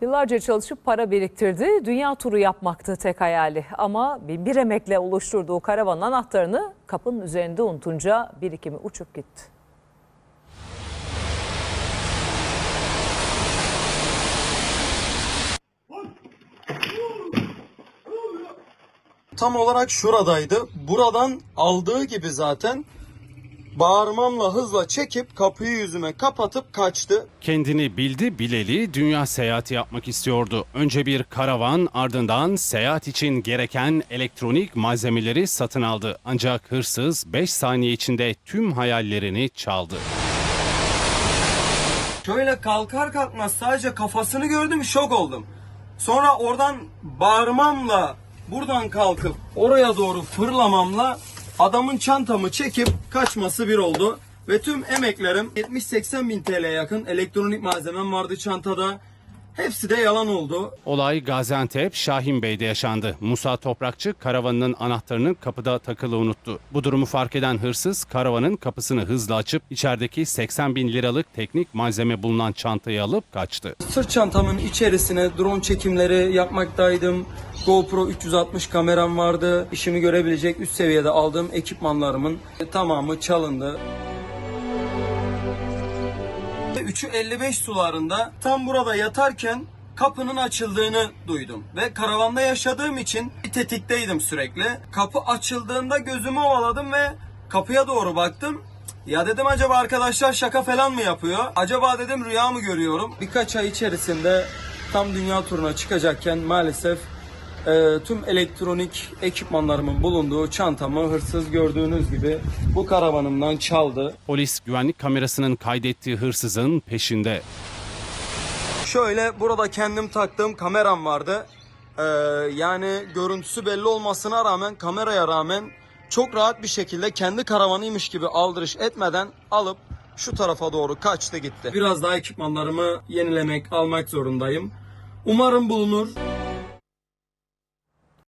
Yıllarca çalışıp para biriktirdi. Dünya turu yapmaktı tek hayali. Ama bir emekle oluşturduğu karavanın anahtarını kapının üzerinde unutunca birikimi uçup gitti. tam olarak şuradaydı. Buradan aldığı gibi zaten bağırmamla hızla çekip kapıyı yüzüme kapatıp kaçtı. Kendini bildi bileli dünya seyahati yapmak istiyordu. Önce bir karavan ardından seyahat için gereken elektronik malzemeleri satın aldı. Ancak hırsız 5 saniye içinde tüm hayallerini çaldı. Şöyle kalkar kalkmaz sadece kafasını gördüm şok oldum. Sonra oradan bağırmamla buradan kalkıp oraya doğru fırlamamla adamın çantamı çekip kaçması bir oldu. Ve tüm emeklerim 70-80 bin TL'ye yakın elektronik malzemem vardı çantada. Hepsi de yalan oldu. Olay Gaziantep Şahinbey'de yaşandı. Musa Toprakçı karavanının anahtarını kapıda takılı unuttu. Bu durumu fark eden hırsız karavanın kapısını hızla açıp içerideki 80 bin liralık teknik malzeme bulunan çantayı alıp kaçtı. Sırt çantamın içerisine drone çekimleri yapmaktaydım. GoPro 360 kameram vardı. İşimi görebilecek üst seviyede aldığım ekipmanlarımın tamamı çalındı. 3'ü 55 sularında tam burada yatarken kapının açıldığını duydum. Ve karavanda yaşadığım için tetikteydim sürekli. Kapı açıldığında gözümü ovaladım ve kapıya doğru baktım. Ya dedim acaba arkadaşlar şaka falan mı yapıyor? Acaba dedim rüya mı görüyorum? Birkaç ay içerisinde tam dünya turuna çıkacakken maalesef e, tüm elektronik ekipmanlarımın bulunduğu çantamı hırsız gördüğünüz gibi bu karavanımdan çaldı. Polis güvenlik kamerasının kaydettiği hırsızın peşinde. Şöyle burada kendim taktığım kameram vardı. Ee, yani görüntüsü belli olmasına rağmen kameraya rağmen çok rahat bir şekilde kendi karavanıymış gibi aldırış etmeden alıp şu tarafa doğru kaçtı gitti. Biraz daha ekipmanlarımı yenilemek, almak zorundayım. Umarım bulunur.